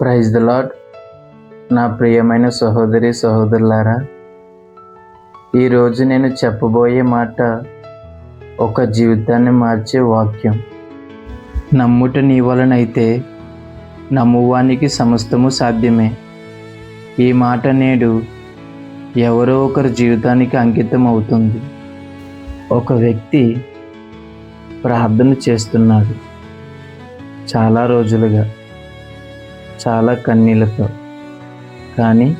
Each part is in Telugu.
ప్రైజ్ ద లాడ్ నా ప్రియమైన సహోదరి సహోదరులారా ఈరోజు నేను చెప్పబోయే మాట ఒక జీవితాన్ని మార్చే వాక్యం. నమ్ముట నీ వలనైతే నమ్మువానికి సమస్తము సాధ్యమే. ఈ మాట నేడు ఎవరో ఒకరి జీవితానికి అంకితం అవుతుంది. ఒక వ్యక్తి ప్రార్థన చేస్తున్నాడు. చాలా రోజులుగా చాలా కన్నీళ్ళతో కానీ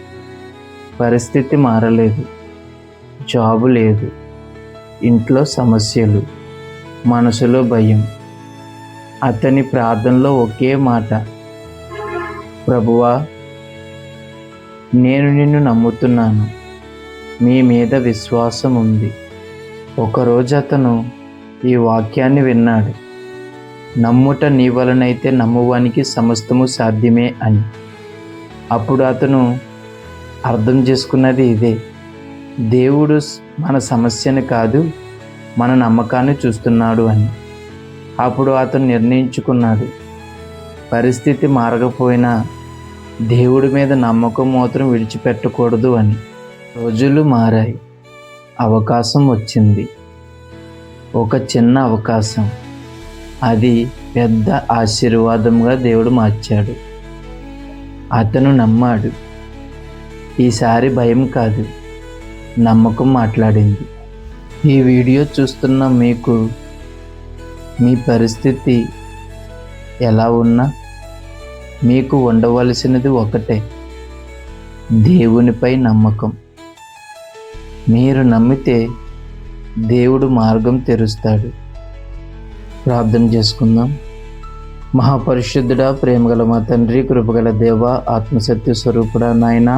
పరిస్థితి మారలేదు. జాబు లేదు. ఇంట్లో సమస్యలు మనసులో భయం. అతని ప్రార్థనలో ఒకే మాట. ప్రభువా నేను నిన్ను నమ్ముతున్నాను. మీ మీద విశ్వాసం ఉంది. ఒకరోజు అతను ఈ వాక్యాన్ని విన్నాడు. నమ్ముట నీ వలనైతే నమ్మువానికి సమస్తము సాధ్యమే అని. అప్పుడు అతను అర్థం చేసుకున్నది ఇదే. దేవుడు మన సమస్యను కాదు మన నమ్మకాన్ని చూస్తున్నాడు అని. అప్పుడు అతను నిర్ణయించుకున్నాడు. పరిస్థితి మారకపోయినా దేవుడి మీద నమ్మకం మాత్రం విడిచిపెట్టకూడదు అని. రోజులు మారాయి. అవకాశం వచ్చింది. ఒక చిన్న అవకాశం. అది పెద్ద ఆశీర్వాదంగా దేవుడు మార్చాడు. అతను నమ్మాడు. ఈసారి భయం కాదు నమ్మకం మాట్లాడింది. ఈ వీడియో చూస్తున్న మీకు మీ పరిస్థితి ఎలా ఉన్నా మీకు ఉండవలసినది ఒకటే దేవునిపై నమ్మకం. మీరు నమ్మితే దేవుడు మార్గం తెరుస్తాడు. ప్రార్థన చేసుకుందాం. మహాపరిశుద్ధుడా ప్రేమగల మా తండ్రి కృపగల దేవ ఆత్మసత్య స్వరూపుడా నాయన.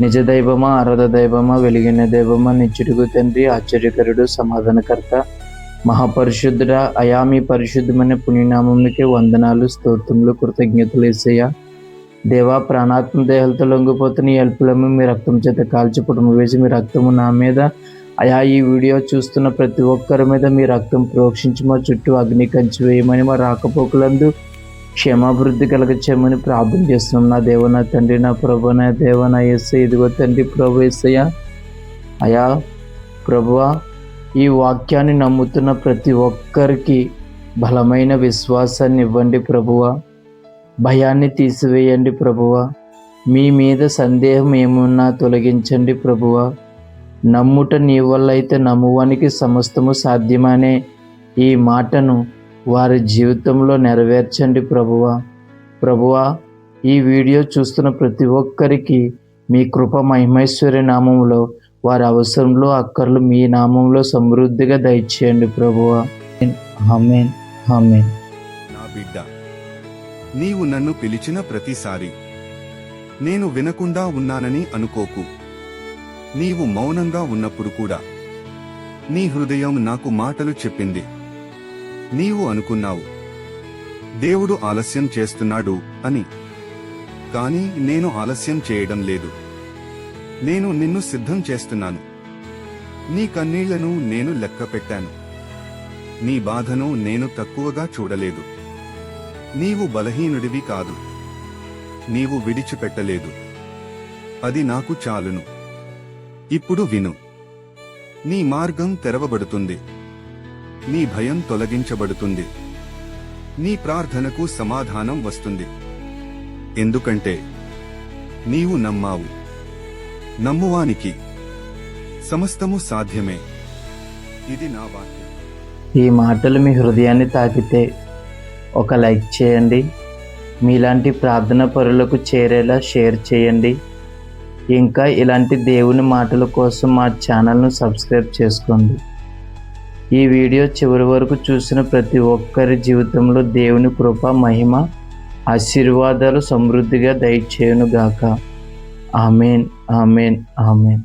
నిజ దైవమా అరద దైవమా వెలిగిన దైవమా నిచ్చుడుగు తండ్రి ఆశ్చర్యకరుడు సమాధానకర్త. మహాపరిశుద్ధుడా అయామి పరిశుద్ధమైన పుణ్యనామంకి వందనాలు స్తోత్రములు కృతజ్ఞతలు వేసేయ దేవా ప్రాణాత్మ దేహాలతో లొంగిపోతున్న ఈ మీ రక్తం చేత కాల్చి పుటము వేసి మీ రక్తము నా మీద అయా ఈ వీడియో చూస్తున్న ప్రతి ఒక్కరి మీద మీ రక్తం ప్రోక్షించి మా చుట్టూ అగ్ని కంచి వేయమని మా రాకపోకలందు క్షేమాభివృద్ధి కలగచ్చేయమని ప్రార్థన చేస్తున్నాం. నా దేవ నా తండ్రి నా ప్రభు నా దేవ నా ఎస్ఐ ఇదిగో తండ్రి ప్రభు ఎస్సయ్య అయా ప్రభువా ఈ వాక్యాన్ని నమ్ముతున్న ప్రతి ఒక్కరికి బలమైన విశ్వాసాన్ని ఇవ్వండి ప్రభువా. భయాన్ని తీసివేయండి ప్రభువా. మీ మీద సందేహం ఏమున్నా తొలగించండి ప్రభువా. నమ్ముట నీ వల్ల అయితే నమ్మువానికి సమస్తము సాధ్యమనే. ఈ మాటను వారి జీవితంలో నెరవేర్చండి ప్రభువా. ప్రభువా ఈ వీడియో చూస్తున్న ప్రతి ఒక్కరికి మీ కృప మహిమేశ్వరి నామంలో వారి అవసరంలో అక్కర్లు మీ నామంలో సమృద్ధిగా దయచేయండి ప్రభువా. ఆమేన్ ఆమేన్. నా బిడ్డ నీవు నన్ను పిలిచిన ప్రతిసారి నేను వినకుండా ఉన్నానని అనుకోకు. నీవు మౌనంగా ఉన్నప్పుడు కూడా నీ హృదయం నాకు మాటలు చెప్పింది. నీవు అనుకున్నావు దేవుడు ఆలస్యం చేస్తున్నాడు అని. కాని నేను ఆలస్యం చేయడం లేదు. నేను నిన్ను సిద్ధం చేస్తున్నాను. నీ కన్నీళ్ళను నేను లెక్క పెట్టాను. నీ బాధను నేను తక్కువగా చూడలేదు. నీవు బలహీనుడివి కాదు. నీవు విడిచిపెట్టలేదు. అది నాకు చాలును. ఇప్పుడు విను. నీ మార్గం తెరవబడుతుంది. నీ భయం తొలగించబడుతుంది. నీ ప్రార్థనకు సమాధానం వస్తుంది. ఎందుకంటే నీవు నమ్మావు. నమ్మువానికి సమస్తము సాధ్యమే. ఇది నా వాక్యం. ఈ మాటలు మీ హృదయాన్ని తాకితే ఒక లైక్ చేయండి. మీలాంటి ప్రార్థన పరులకు చేరేలా షేర్ చేయండి. ఇంకా ఇలాంటి దేవుని మాటల కోసం మా ఛానల్ను సబ్స్క్రైబ్ చేసుకోండి. ఈ వీడియో చివరి వరకు చూసిన ప్రతి ఒక్కరి జీవితంలో దేవుని కృప మహిమ ఆశీర్వాదాలు సమృద్ధిగా దయచేయునుగాక. Amen amen amen.